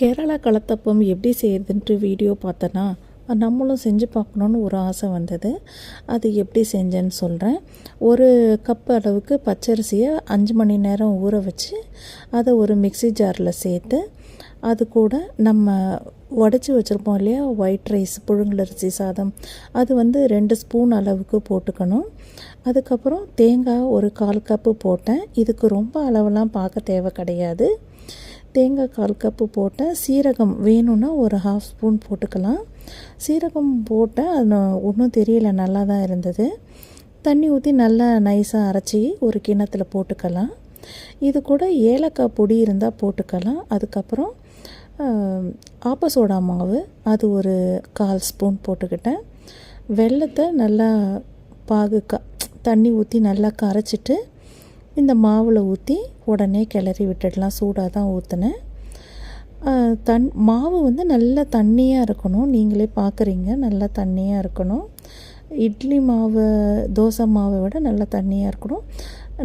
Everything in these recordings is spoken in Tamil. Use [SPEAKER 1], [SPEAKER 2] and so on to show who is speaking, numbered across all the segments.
[SPEAKER 1] கேரளா கலத்தப்பம் எப்படி செய்யுதுன்ட்டு வீடியோ பார்த்தேன்னா நம்மளும் செஞ்சு பார்க்கணுன்னு ஒரு ஆசை வந்தது. அது எப்படி செஞ்சேன்னு சொல்கிறேன் ஒரு கப் அளவுக்கு பச்சரிசியை அஞ்சு மணி நேரம் ஊற வச்சு அதை ஒரு மிக்ஸி ஜாரில் சேர்த்து அது கூட நம்ம உடச்சி வச்சுருப்போம் இல்லையா? ஒயிட் ரைஸ் புழுங்கலரிசி சாதம். அது வந்து ரெண்டு ஸ்பூன் அளவுக்கு போட்டுக்கணும். அதுக்கப்புறம் தேங்காய் ஒரு கால் கப்பு போட்டேன். இதுக்கு ரொம்ப அளவெல்லாம் பார்க்க தேவை கிடையாது. தேங்காய் கால் கப்பு போட்டேன் சீரகம் வேணும்னா ஒரு ஹாஃப் ஸ்பூன் போட்டுக்கலாம். சீரகம் போட்டேன் அது ஒன்றும் தெரியல நல்லா தான் இருந்தது. தண்ணி ஊற்றி நல்லா நைஸாக அரைச்சி ஒரு கிண்ணத்தில் போட்டுக்கலாம். இது கூட ஏலக்காய் பொடி இருந்தால் போட்டுக்கலாம். அதுக்கப்புறம் ஆப்பசோடா மாவு அது ஒரு கால் ஸ்பூன் போட்டுக்கிட்டேன். வெள்ளத்தை நல்லா பாகுக்கா தண்ணி ஊற்றி நல்லா கரைச்சிட்டு இந்த மாவில் ஊற்றி உடனே கிளறி விட்டுடலாம். சூடாக தான் ஊற்றினேன் தன் மாவு வந்து நல்லா தண்ணியாக இருக்கணும். நீங்களே பார்க்குறீங்க நல்லா தண்ணியாக இருக்கணும். இட்லி மாவு தோசை மாவை விட நல்லா தண்ணியாக இருக்கணும்.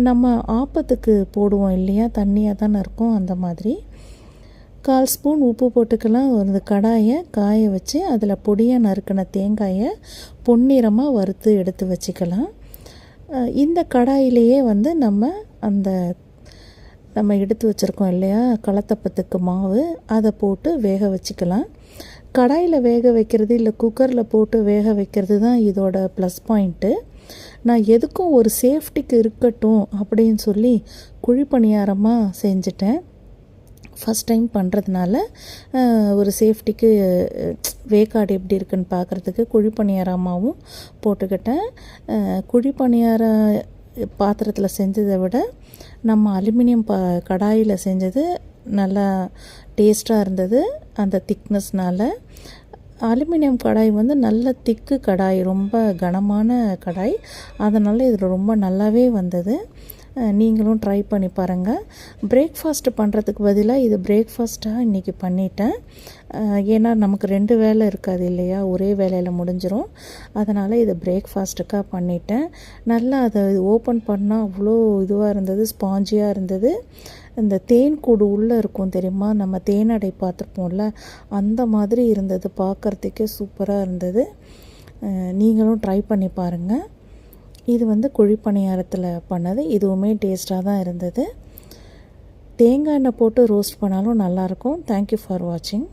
[SPEAKER 1] நம்ம ஆப்பத்துக்கு போடுவோம் இல்லையா? தண்ணியாக தானே இருக்கும் அந்த மாதிரி. கால் ஸ்பூன் உப்பு போட்டுக்கலாம். ஒரு கடாயை காய வச்சு அதில் பொடியாக நறுக்கின தேங்காயை பொன்னிறமாக வறுத்து எடுத்து வச்சுக்கலாம். இந்த கடாயிலேயே வந்து நம்ம அந்த நம்ம எடுத்து வச்சுருக்கோம் இல்லையா களத்தப்பத்துக்கு மாவு அதை போட்டு வேக வச்சுக்கலாம். கடாயில் வேக வைக்கிறது இல்லை குக்கரில் போட்டு வேக வைக்கிறது தான் இதோட ப்ளஸ் பாயிண்ட்டு நான் எதுக்கும் ஒரு சேஃப்டிக்கு இருக்கட்டும் அப்படின்னு சொல்லி குழிப்பணியாரமாக செஞ்சுட்டேன். ஃபஸ்ட் டைம் பண்ணுறதுனால ஒரு சேஃப்டிக்கு வேக்காடு எப்படி இருக்குன்னு பார்க்குறதுக்கு குழிப்பணியாரமாகவும் போட்டுக்கிட்டேன். குழிப்பணியார பாத்திரத்தில் செஞ்சதை விட நம்ம அலுமினியம் ப கடாயில் செஞ்சது நல்லா டேஸ்ட்டாக இருந்தது அந்த திக்னஸ்னால் அலுமினியம் கடாய் வந்து நல்ல திக்கு கடாய் ரொம்ப கனமான கடாய். அதனால் இதில் ரொம்ப நல்லாவே வந்தது. நீங்களும் ட்ரை பண்ணி பாருங்கள் பிரேக்ஃபாஸ்ட் பண்ணுறதுக்கு பதிலாக இது பிரேக்ஃபாஸ்ட்டாக இன்றைக்கி பண்ணிட்டேன். ஏன்னா நமக்கு ரெண்டு வேலை இருக்காது இல்லையா? ஒரே வேலையில் முடிஞ்சிடும் அதனால் இது பிரேக்ஃபாஸ்ட்டுக்காக பண்ணிட்டேன். நல்லா அதை ஓப்பன் பண்ணால் அவ்வளோ இதுவாக இருந்தது ஸ்பாஞ்சியாக இருந்தது. இந்த தேன் கூடு உள்ளே இருக்கும் தெரியுமா? நம்ம தேனடை பார்த்துருப்போம்ல அந்த மாதிரி இருந்தது. பார்க்குறதுக்கே சூப்பராக இருந்தது. நீங்களும் ட்ரை பண்ணி பாருங்கள் இது வந்து குழிப்பணியாரத்தில் பண்ணது. இதுவுமே டேஸ்ட்டாக தான் இருந்தது. தேங்காய் எண்ணெய் போட்டு ரோஸ்ட் பண்ணாலும் நல்லாயிருக்கும் தேங்க்யூ ஃபார் வாட்சிங்